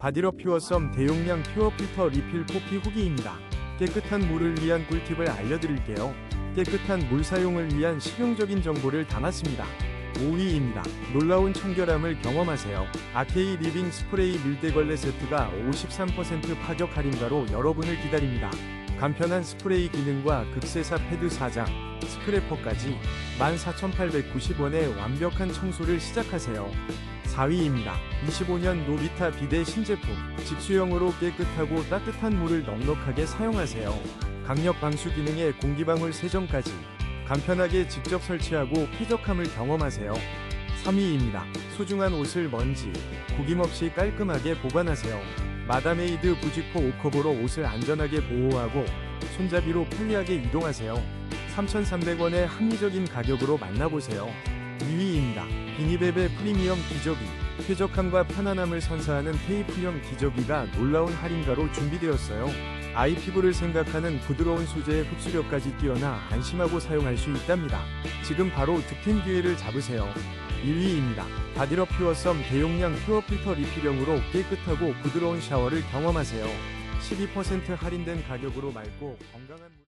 바디러 퓨어썸 대용량 퓨어 필터 리필 코피 후기입니다. 깨끗한 물을 위한 꿀팁을 알려드릴게요. 깨끗한 물 사용을 위한 실용적인 정보를 담았습니다. 5위입니다. 놀라운 청결함을 경험하세요. 아케이 리빙 스프레이 밀대걸레 세트가 53% 파격 할인가로 여러분을 기다립니다. 간편한 스프레이 기능과 극세사 패드 4장, 스크래퍼까지 14,890원에 완벽한 청소를 시작하세요. 4위입니다. 25년 노비타 비데 신제품. 직수형으로 깨끗하고 따뜻한 물을 넉넉하게 사용하세요. 강력 방수 기능에 공기방울 세정까지 간편하게 직접 설치하고 쾌적함을 경험하세요. 3위입니다. 소중한 옷을 먼지, 구김 없이 깔끔하게 보관하세요. 마다메이드 부직포 오커버로 옷을 안전하게 보호하고 손잡이로 편리하게 이동하세요. 3,300원의 합리적인 가격으로 만나보세요. 2위입니다. 비니베베 프리미엄 기저귀. 쾌적함과 편안함을 선사하는 테이프형 기저귀가 놀라운 할인가로 준비되었어요. 아이 피부를 생각하는 부드러운 소재의 흡수력까지 뛰어나 안심하고 사용할 수 있답니다. 지금 바로 득템 기회를 잡으세요. 1위입니다. 바디러 퓨어썸 대용량 퓨어 필터 리필형으로 깨끗하고 부드러운 샤워를 경험하세요. 12% 할인된 가격으로 맑고 건강한 물...